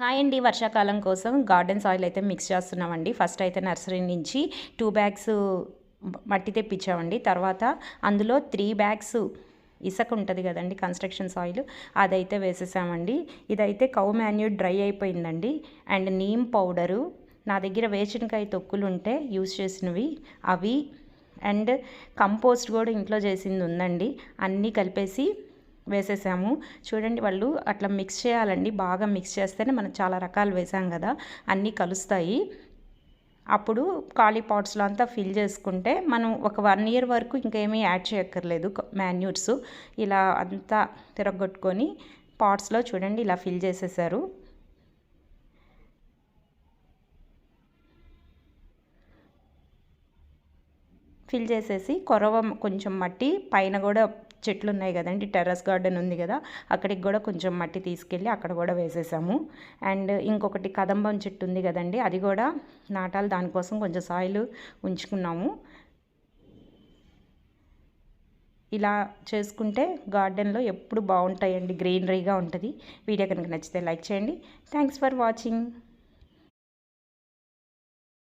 Hi అండి. వర్షాకాలం కోసం గార్డెన్ సాయిల్ అయితే మిక్స్ చేస్తున్నామండి. ఫస్ట్ అయితే నర్సరీ నుంచి టూ బ్యాగ్స్ మట్టి తెప్పించామండి. తర్వాత అందులో త్రీ బ్యాగ్స్ ఇసుక ఉంటుంది కదండి కన్స్ట్రక్షన్ సాయిల్. అదైతే వేసేసామండి. ఇదైతే కౌ మాన్యూర్ డ్రై అయిపోయిందండి. అండ్ నీమ్ పౌడరు నా దగ్గర వేచినకాయ తొక్కులు ఉంటే యూస్ చేసినవి. అవి అండ్ కంపోస్ట్ కూడా ఇంట్లో చేసింది ఉందండి. అన్నీ కలిపేసి వేసేసాము. చూడండి వాళ్ళు అట్లా మిక్స్ చేయాలండి. బాగా మిక్స్ చేస్తేనే మనం చాలా రకాలు వేసాం కదా అన్నీ కలుస్తాయి. అప్పుడు ఖాళీ పాట్స్లో అంతా ఫిల్ చేసుకుంటే మనం ఒక వన్ ఇయర్ వరకు ఇంకేమీ యాడ్ చేయక్కర్లేదు. మాన్యూర్స్ ఇలా అంతా తిరగొట్టుకొని పాట్స్లో చూడండి ఇలా ఫిల్ చేసేసారు. ఫిల్ చేసేసి కొరవ కొంచెం మట్టి పైన కూడా చెట్లు ఉన్నాయి కదండి టెర్రస్ గార్డెన్ ఉంది కదా అక్కడికి కూడా కొంచెం మట్టి తీసుకెళ్ళి అక్కడ కూడా వేసేసాము. అండ్ ఇంకొకటి కదంబం చెట్టు ఉంది కదండి అది కూడా నాటాలు దానికోసం కొంచెం సాయిల్ ఉంచుకున్నాము. ఇలా చేసుకుంటే గార్డెన్లో ఎప్పుడు బాగుంటాయండి గ్రీనరీగా ఉంటుంది. వీడియో కనుక నచ్చితే లైక్ చేయండి. Thanks for watching.